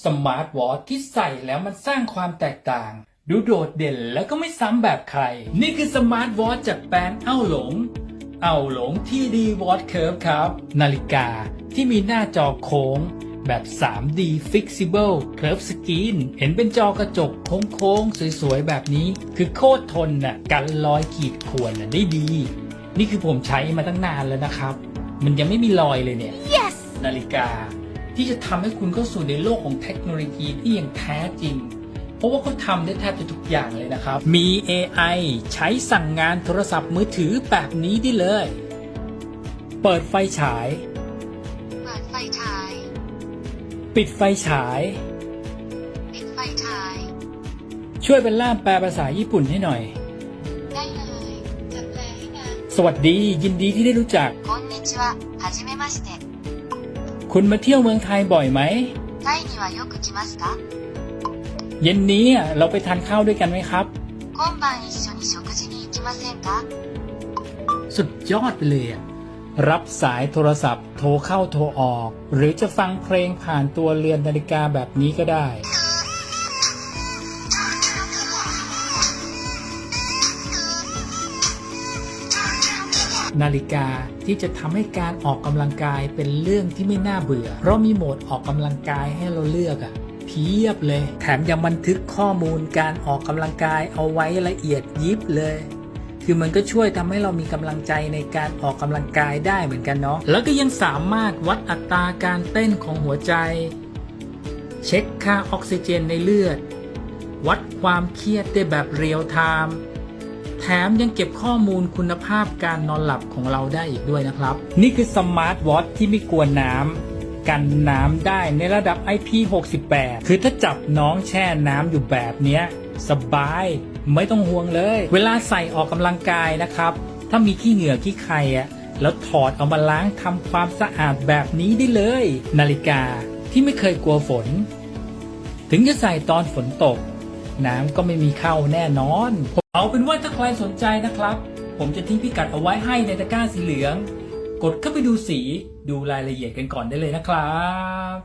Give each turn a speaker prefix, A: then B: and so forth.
A: สมาร์ทวอทที่ใส่แล้วมันสร้างความแตกต่าง ดูโดดเด่นแล้วก็ไม่ซ้ำแบบใคร นี่คือสมาร์ทวอทจากแบรนด์เอ้าหลง เอ้าหลงที่ดีวอทเคิร์ฟครับ นาฬิกาที่มีหน้าจอโค้งแบบ 3D Flexible Curve Screen เห็นเป็นจอกระจกโค้งๆ สวยๆ แบบนี้ คือโคตรทนน่ะกันรอยขีดข่วนน่ะได้ดี นี่คือผมใช้มาตั้งนานแล้วนะครับ มันยังไม่มีรอยเลยเนี่ย
B: Yes!
A: นาฬิกา ที่จะทำให้คุณเข้าสู่ในโลกของเทคโนโลยีที่ยังแท้จริง เพราะว่าเขาทำได้แทบจะทุกอย่างเลยนะครับ มี AI ใช้สั่งงานโทรศัพท์มือถือแบบนี้ได้เลย เปิดไฟฉาย
B: เปิดไฟฉาย
A: ปิดไฟฉาย
B: ปิดไฟฉาย
A: ช่วยเป็นล่ามแปลภาษาญี่ปุ่นให้หน่อย
B: ได้เลยจะแปลให้น
A: สวัสดียินดีที่ได้รู้จัก
B: こんにちははじめまして
A: คุณมาเที่ยวเมืองไทยบ่อยไหม
B: タイにはよく来ますか
A: เย็นนี้อ่ะเราไปทานข้าวด้วยกันไหมครับ
B: 今晩一緒に食事に行きませんか
A: สุดยอดไปเลยอะรับสายโทรศัพท์ โทรเข้าโทรออก หรือจะฟังเพลงผ่านตัวเรือนนาฬิกาแบบนี้ก็ได้ นาฬิกาที่จะทำให้การออกกำลังกายเป็นเรื่องที่ไม่น่าเบื่อ เพราะมีโหมดออกกำลังกายให้เราเลือกอะเพียบเลย แถมยังบันทึกข้อมูลการออกกำลังกายเอาไว้ละเอียดยิบเลย คือมันก็ช่วยทำให้เรามีกำลังใจในการออกกำลังกายได้เหมือนกันเนาะ แล้วก็ยังสามารถวัดอัตราการเต้นของหัวใจ เช็คค่าออกซิเจนในเลือด วัดความเครียดได้แบบเรียลไทม์ แถมยังเก็บข้อมูลคุณภาพการนอนหลับของเราได้อีกด้วยนะครับ นี่คือสมาร์ทวอทที่ไม่กลัวน้ำกันน้ำได้ในระดับ IP68 คือถ้าจับน้องแช่น้ำอยู่แบบเนี้ย สบายไม่ต้องห่วงเลย เวลาใส่ออกกำลังกายนะครับ ถ้ามีขี้เหงื่อขี้ใครอะแล้วถอดเอามาล้างทำความสะอาดแบบนี้ได้เลย นาฬิกาที่ไม่เคยกลัวฝน ถึงจะใส่ตอนฝนตก น้ำก็ไม่มีเข้าแน่นอน เอาเป็นว่าถ้าใครสนใจนะครับ ผมจะทิ้งพิกัดเอาไว้ให้ในตะกร้าสีเหลือง กดเข้าไปดูสีดูรายละเอียดกันก่อนได้เลยนะครับ